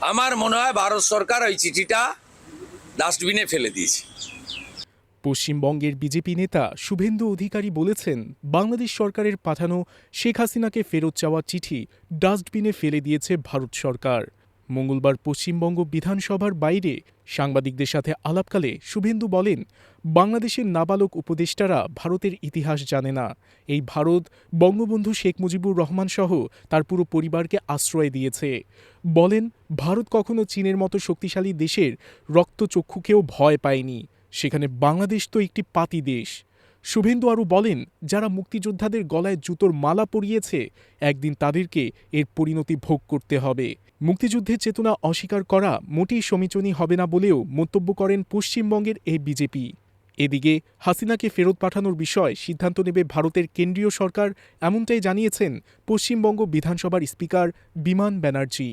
আমার মনে হয় ভারত সরকার ওই চিঠিটা ডাস্টবিনে ফেলে দিয়েছে। পশ্চিমবঙ্গের বিজেপি নেতা শুভেন্দু অধিকারী বলেছেন, বাংলাদেশ সরকারের পাঠানো শেখ হাসিনাকে ফেরত চাওয়া চিঠি ডাস্টবিনে ফেলে দিয়েছে ভারত সরকার। মঙ্গলবার পশ্চিমবঙ্গ বিধানসভার বাইরে সাংবাদিকদের সাথে আলাপকালে শুভেন্দু বলেন, বাংলাদেশের নাবালক উপদেষ্টারা ভারতের ইতিহাস জানে না। এই ভারত, বঙ্গবন্ধু শেখ মুজিবুর রহমান সহ তার পুরো পরিবারকে আশ্রয় দিয়েছে। বলেন, ভারত কখনো চীনের মতো শক্তিশালী দেশের রক্তচক্ষুকেও ভয় পায়নি। সেখানে বাংলাদেশ তো একটি পাতি দেশ। শুভেন্দু আরও বলেন, যারা মুক্তিযোদ্ধাদের গলায় জুতোর মালা পরিয়েছে, একদিন তাদেরকে এর পরিণতি ভোগ করতে হবে। মুক্তিযুদ্ধের চেতনা অস্বীকার করা মোটেই সমীচনী হবে না বলেও মন্তব্য করেন পশ্চিমবঙ্গের এই বিজেপি। এদিকে হাসিনাকে ফেরত পাঠানোর বিষয় সিদ্ধান্ত নেবে ভারতের কেন্দ্রীয় সরকার, এমনটাই জানিয়েছেন পশ্চিমবঙ্গ বিধানসভার স্পিকার বিমান ব্যানার্জি।